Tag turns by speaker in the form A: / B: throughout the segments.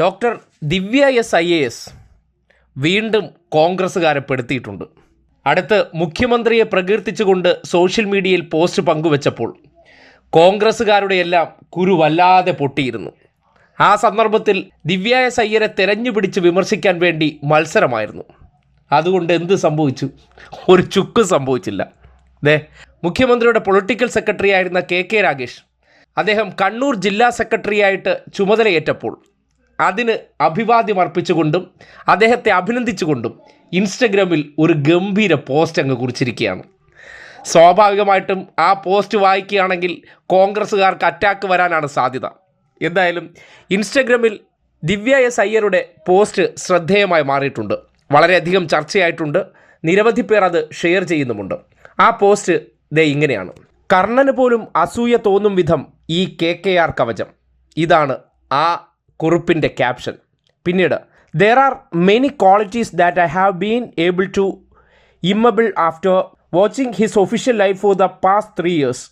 A: Doctor Divya S I A S വീണ്ടും കോൺഗ്രസ്സുകാരെ പെടുത്തിയിട്ടുണ്ട്. അടുത്ത് മുഖ്യമന്ത്രിയെ പ്രകീർത്തിച്ചുകൊണ്ട് സോഷ്യൽ മീഡിയയിൽ പോസ്റ്റ് പങ്കുവച്ചപ്പോൾ കോൺഗ്രസ്സുകാരുടെ എല്ലാം കുരു വല്ലാതെ പൊട്ടിയിരുന്നു. ആ സന്ദർഭത്തിൽ ദിവ്യ എസ് അയ്യരെ തെരഞ്ഞു പിടിച്ച് വിമർശിക്കാൻ വേണ്ടി മത്സരമായിരുന്നു. അതുകൊണ്ട് എന്ത് സംഭവിച്ചു? ഒരു ചുക്ക് സംഭവിച്ചില്ല. ദേ മുഖ്യമന്ത്രിയുടെ പൊളിറ്റിക്കൽ സെക്രട്ടറി ആയിരുന്ന കെ കെ രാഗേഷ് അദ്ദേഹം കണ്ണൂർ ജില്ലാ സെക്രട്ടറിയായിട്ട് ചുമതലയേറ്റപ്പോൾ അതിന് അഭിവാദ്യം അർപ്പിച്ചുകൊണ്ടും അദ്ദേഹത്തെ അഭിനന്ദിച്ചുകൊണ്ടും ഇൻസ്റ്റഗ്രാമിൽ ഒരു ഗംഭീര പോസ്റ്റ് അങ്ങ് കുറിച്ചിരിക്കുകയാണ്. സ്വാഭാവികമായിട്ടും ആ പോസ്റ്റ് വായിക്കുകയാണെങ്കിൽ കോൺഗ്രസ്സുകാർക്ക് അറ്റാക്ക് വരാനാണ് സാധ്യത. എന്തായാലും ഇൻസ്റ്റഗ്രാമിൽ ദിവ്യ എസ് അയ്യരുടെ പോസ്റ്റ് ശ്രദ്ധേയമായി മാറിയിട്ടുണ്ട്. വളരെയധികം ചർച്ചയായിട്ടുണ്ട്. നിരവധി പേർ അത് ഷെയർ ചെയ്യുന്നുമുണ്ട്. ആ പോസ്റ്റ് ദേ ഇങ്ങനെയാണ്. കർണന് പോലും അസൂയ തോന്നും വിധം ഈ കെ കെ ആർ കവചം. ഇതാണ് ആ കുറിപ്പിന്റെ ക്യാപ്ഷൻ പിന്നീട് there are many qualities that I have been able to imbibe after watching his official life for the past three years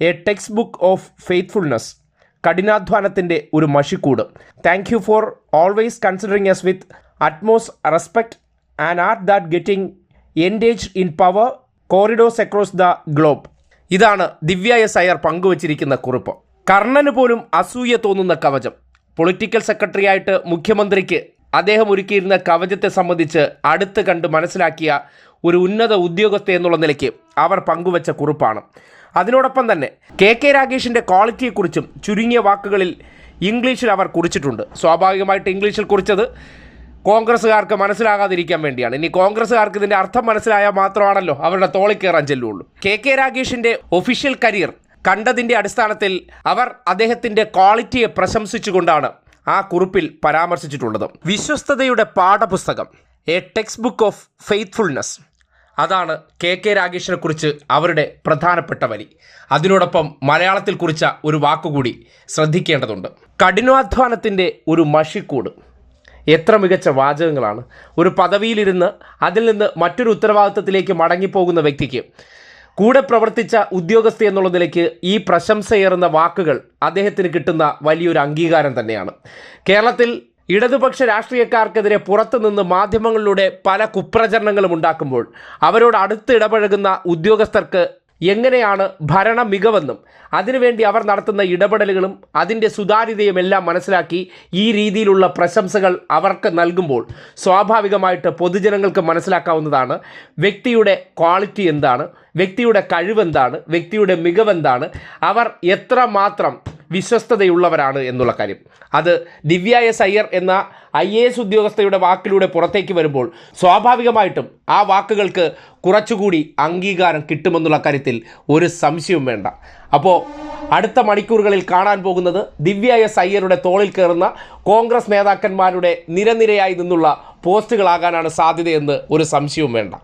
A: a textbook of faithfulness കഠിനാധ്വാനത്തിന്റെ ഒരു മഷിക്കൂട്. Thank you for always considering us with utmost respect and are that getting engage in power corridors across the globe ഇതാണ് Divya S Iyer പങ്കുവച്ചിരിക്കുന്ന കുറിപ്പ്. കർണന് പോലും അസൂയ തോന്നുന്ന കവചം. Political സെക്രട്ടറിയായിട്ട് മുഖ്യമന്ത്രിക്ക് അദ്ദേഹം ഒരുക്കിയിരുന്ന കവചത്തെ സംബന്ധിച്ച് അടുത്ത് കണ്ട് മനസ്സിലാക്കിയ ഒരു ഉന്നത ഉദ്യോഗസ്ഥ എന്നുള്ള നിലയ്ക്ക് അവർ പങ്കുവച്ച കുറിപ്പാണ്. അതിനോടൊപ്പം തന്നെ കെ കെ രാഗേഷിന്റെ ക്വാളിറ്റിയെക്കുറിച്ചും ചുരുങ്ങിയ വാക്കുകളിൽ ഇംഗ്ലീഷിൽ അവർ കുറിച്ചിട്ടുണ്ട്. സ്വാഭാവികമായിട്ട് ഇംഗ്ലീഷിൽ കുറിച്ചത് കോൺഗ്രസ്സുകാർക്ക് മനസ്സിലാകാതിരിക്കാൻ വേണ്ടിയാണ്. ഇനി കോൺഗ്രസ്സുകാർക്ക് ഇതിന്റെ അർത്ഥം മനസ്സിലായാൽ മാത്രമാണല്ലോ അവരുടെ തോളിൽ കയറാൻ ചെല്ലുള്ളൂ. കെ കെ രാഗേഷിന്റെ ഒഫീഷ്യൽ കരിയർ കണ്ടതിന്റെ അടിസ്ഥാനത്തിൽ അവർ അദ്ദേഹത്തിന്റെ ക്വാളിറ്റിയെ പ്രശംസിച്ചുകൊണ്ടാണ് ആ കുറിപ്പിൽ പരാമർശിച്ചിട്ടുള്ളത്. വിശ്വസ്തതയുടെ പാഠപുസ്തകം a text book of faithfulness അതാണ് കെ കെ രാഗേഷിനെ കുറിച്ച് അവരുടെ പ്രധാനപ്പെട്ട വരി. അതിനോടൊപ്പം മലയാളത്തിൽ കുറിച്ച ഒരു വാക്കുകൂടി ശ്രദ്ധിക്കേണ്ടതുണ്ട്. കഠിനാധ്വാനത്തിന്റെ ഒരു മഷിക്കൂട്. എത്ര മികച്ച വാചകങ്ങളാണ്. ഒരു പദവിയിലിരുന്ന് അതിൽ നിന്ന് മറ്റൊരു ഉത്തരവാദിത്തത്തിലേക്ക് മടങ്ങിപ്പോകുന്ന വ്യക്തിക്ക് കൂടെ പ്രവർത്തിച്ച ഉദ്യോഗസ്ഥ എന്നുള്ള നിലയ്ക്ക് ഈ പ്രശംസയേറുന്ന വാക്കുകൾ അദ്ദേഹത്തിന് കിട്ടുന്ന വലിയൊരു അംഗീകാരം തന്നെയാണ്. കേരളത്തിൽ ഇടതുപക്ഷ രാഷ്ട്രീയക്കാർക്കെതിരെ പുറത്തുനിന്ന് മാധ്യമങ്ങളിലൂടെ പല കുപ്രചരണങ്ങളും ഉണ്ടാക്കുമ്പോൾ അവരോട് അടുത്ത് ഇടപഴകുന്ന ഉദ്യോഗസ്ഥർക്ക് എങ്ങനെയാണ് ഭരണ മികവെന്നും അതിനുവേണ്ടി അവർ നടത്തുന്ന ഇടപെടലുകളും അതിന്റെ സുതാര്യതയും എല്ലാം മനസ്സിലാക്കി ഈ രീതിയിലുള്ള പ്രശംസകൾ അവർക്ക് നൽകുമ്പോൾ സ്വാഭാവികമായിട്ട് പൊതുജനങ്ങൾക്ക് മനസ്സിലാക്കാവുന്നതാണ്. വ്യക്തിയുടെ ക്വാളിറ്റി എന്താണ്? വ്യക്തിയുടെ കഴിവെന്താണ് വ്യക്തിയുടെ മികവെന്താണ് അവർ എത്രമാത്രം വിശ്വസ്തതയുള്ളവരാണ് എന്നുള്ള കാര്യം. അത് ദിവ്യ എസ് അയ്യർ എന്ന ഐ എ എസ് ഉദ്യോഗസ്ഥയുടെ വാക്കിലൂടെ പുറത്തേക്ക് വരുമ്പോൾ സ്വാഭാവികമായിട്ടും ആ വാക്കുകൾക്ക് കുറച്ചുകൂടി അംഗീകാരം കിട്ടുമെന്നുള്ള കാര്യത്തിൽ ഒരു സംശയവും വേണ്ട. അപ്പോൾ അടുത്ത മണിക്കൂറുകളിൽ കാണാൻ പോകുന്നത് ദിവ്യ എസ് അയ്യരുടെ തോളിൽ കയറുന്ന കോൺഗ്രസ് നേതാക്കന്മാരുടെ നിരനിരയായി നിന്നുള്ള പോസ്റ്റുകളാകാനാണ് സാധ്യതയെന്ന് ഒരു സംശയവും വേണ്ട.